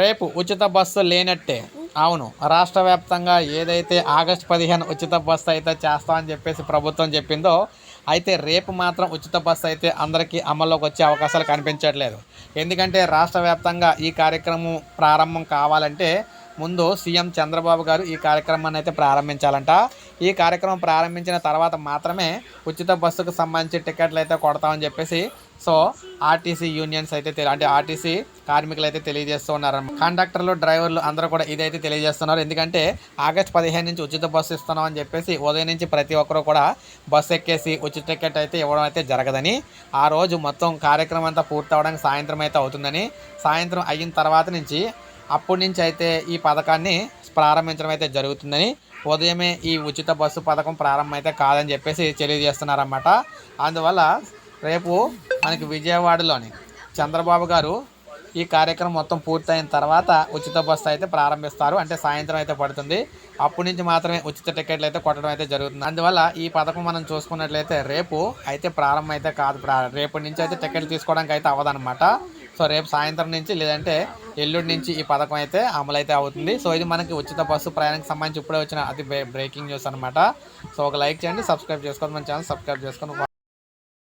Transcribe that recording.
రేపు ఉచిత బస్సు లేనట్టే. అవును రాష్ట్ర వ్యాప్తంగా ఏదైతే ఆగస్ట్ పదిహేను ఉచిత బస్సు అయితే చేస్తామని చెప్పేసి ప్రభుత్వం చెప్పిందో అయితే రేపు మాత్రం ఉచిత బస్సు అయితే అందరికీ అమల్లోకి వచ్చే అవకాశాలు కనిపించట్లేదు. ఎందుకంటే రాష్ట్ర వ్యాప్తంగా ఈ కార్యక్రమం ప్రారంభం కావాలంటే ముందు సీఎం చంద్రబాబు గారు ఈ కార్యక్రమాన్ని అయితే ప్రారంభించాలంట. ఈ కార్యక్రమం ప్రారంభించిన తర్వాత మాత్రమే ఉచిత బస్సుకు సంబంధించి టికెట్లు అయితే కొడతామని చెప్పేసి సో ఆర్టీసీ యూనియన్స్ అయితే అంటే ఆర్టీసీ కార్మికులు అయితే తెలియజేస్తూ ఉన్నారు కండక్టర్లు డ్రైవర్లు అందరూ కూడా ఇదైతే తెలియజేస్తున్నారు. ఎందుకంటే ఆగస్ట్ పదిహేను నుంచి ఉచిత బస్సు ఇస్తున్నాం అని చెప్పేసి ఉదయం నుంచి ప్రతి ఒక్కరు కూడా బస్సు ఎక్కేసి ఉచిత టికెట్ అయితే ఇవ్వడం అయితే జరగదని ఆ రోజు మొత్తం కార్యక్రమం అంతా పూర్తి అవడానికి సాయంత్రం అయితే అవుతుందని సాయంత్రం అయిన తర్వాత నుంచి అప్పటి నుంచి అయితే ఈ పథకాన్ని ప్రారంభించడం అయితే జరుగుతుందని ఉదయమే ఈ ఉచిత బస్సు పథకం ప్రారంభం అయితే కాదని చెప్పేసి తెలియజేస్తున్నారన్నమాట. అందువల్ల రేపు మనకి విజయవాడలోని చంద్రబాబు గారు ఈ కార్యక్రమం మొత్తం పూర్తయిన తర్వాత ఉచిత బస్సు అయితే ప్రారంభిస్తారు. అంటే సాయంత్రం అయితే పడుతుంది. అప్పటి నుంచి మాత్రమే ఉచిత టికెట్లు అయితే కొట్టడం అయితే జరుగుతుంది. అందువల్ల ఈ పథకం మనం చూసుకున్నట్లయితే రేపు అయితే ప్రారంభం అయితే కాదు రేపటి నుంచి అయితే టికెట్లు తీసుకోవడానికి అయితే అవ్వదన్నమాట. సో రేపు సాయంత్రం నుంచి లేదంటే ఎల్లుండి నుంచి ఈ పథకం అయితే అమలు అయితే అవుతుంది. సో ఇది మనకి ఉచిత బస్సు ప్రయాణానికి సంబంధించి ఇప్పుడే వచ్చిన అతి బ్రేకింగ్ న్యూస్ అనమాట సో ఒక లైక్ చేయండి సబ్స్క్రైబ్ చేసుకోండి మన ఛానల్ సబ్స్క్రైబ్ చేసుకొని